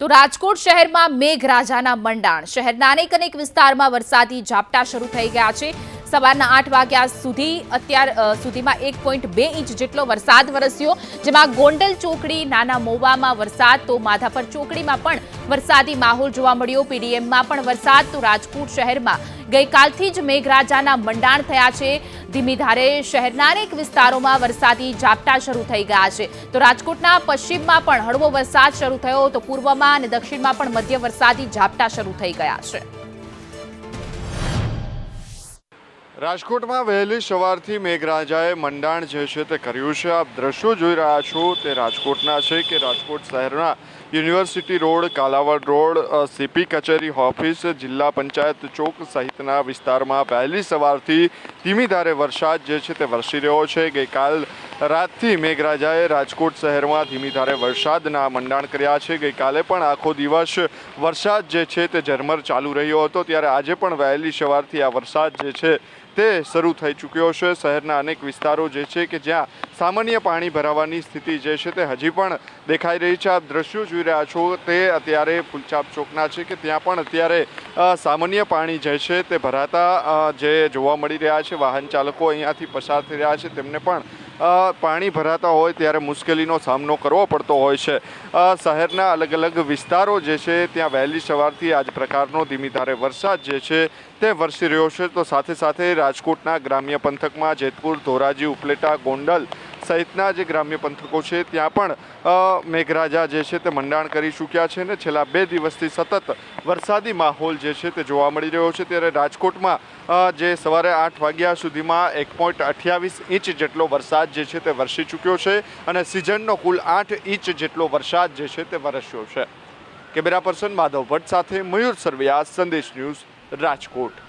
તો રાજકોટ શહેરમાં મેઘરાજાના મંડાણ. શહેરના અનેક અનેક વિસ્તારમાં વરસાદી ઝાપટા શરૂ થઈ ગયા છે. સવારના આઠ વાગ્યા સુધી અત્યાર સુધીમાં એક પોઈન્ટ બે ઇંચ જેટલો વરસાદ વરસ્યો. જેમાં ગોંડલ ચોકડી, નાના મોવામાં વરસાદ, તો માધાપર ચોકડીમાં પણ વરસાદી માહોલ જોવા મળ્યો. પીડીએમમાં પણ વરસાદ. તો રાજકોટ શહેરમાં ગઈકાલથી જ મેઘરાજાના મંડાણ થયા છે. ધીમી ધારે શહેરના અનેક વિસ્તારોમાં વરસાદી ઝાપટા શરૂ થઈ ગયા છે. તો રાજકોટના પશ્ચિમમાં પણ હળવો વરસાદ શરૂ થયો તો પૂર્વમાં અને દક્ષિણમાં પણ મધ્ય વરસાદી ઝાપટા શરૂ થઈ ગયા છે. રાજકોટમાં વહેલી સવારથી મેઘરાજાએ મંડાણ જે છે તે કર્યું છે. આપ દ્રશ્યો જોઈ રહ્યા છો તે રાજકોટના છે કે રાજકોટ શહેરના university road, Kalavad road CP કચેરી, ઓફિસ, જિલ્લા પંચાયત ચોક સહિતના વિસ્તારમાં વહેલી સવારથી ધીમી ધારે વરસાદ જે છે તે વરસી રહ્યો છે. ગઈકાલ રાતથી મેઘરાજાએ રાજકોટ શહેરમાં ધીમી ધારે વરસાદના મંડાણ કર્યા છે. ગઈકાલે પણ આખો દિવસ વરસાદ જે છે તે ઝરમર ચાલુ રહ્યો હતો. ત્યારે આજે પણ વહેલી સવારથી આ વરસાદ જે છે તે શરૂ થઈ ચૂક્યો છે. શહેરના અનેક વિસ્તારો જે છે કે જ્યાં સામાન્ય પાણી ભરાવાની સ્થિતિ જે છે તે હજી પણ દેખાઈ રહી છે. આપ દ્રશ્યો જોઈ રહ્યા છો તે અત્યારે ફૂલચાપ ચોકના છે કે ત્યાં પણ અત્યારે સામાન્ય પાણી જે છે તે ભરાતા જે જોવા મળી રહ્યા છે. વાહન ચાલકો અહીંયાથી પસાર થઈ રહ્યા છે. તેમને પણ પાણી ભરાતા હોય ત્યારે મુશ્કેલીનો સામનો કરવો પડતો હોય છે. શહેરના અલગ અલગ વિસ્તારો જે છે, ત્યાં વહેલી સવારથી આ જ પ્રકારનો ધીમી ધારે વરસાદ જે છે, તે વરસી રહ્યો છે. તો સાથે સાથે રાજકોટના ગ્રામ્ય પંથકમાં જેતપુર, ધોરાજી, ઉપલેટા, ગોંડલ સહિતના જે ગ્રામ્ય પંથકો છે, ત્યાં પણ મેઘરાજા જે છે તે મંડાણ કરી ચૂક્યા છે ને છેલ્લા બે દિવસથી સતત વરસાદી માહોલ જે છે તે જોવા મળી રહ્યો છે. ત્યારે રાજકોટમાં જે સવારે આઠ વાગ્યા સુધીમાં એક પોઈન્ટ અઠ્યાવીસ ઇંચ જેટલો વરસાદ જે છે તે વરસી ચૂક્યો છે અને સિઝનનો કુલ આઠ ઇંચ જેટલો વરસાદ જે છે તે વરસ્યો છે. કેમેરા પર્સન માધવ ભટ્ટ સાથે મયુર સરવૈયા, સંદેશ ન્યૂઝ રાજકોટ.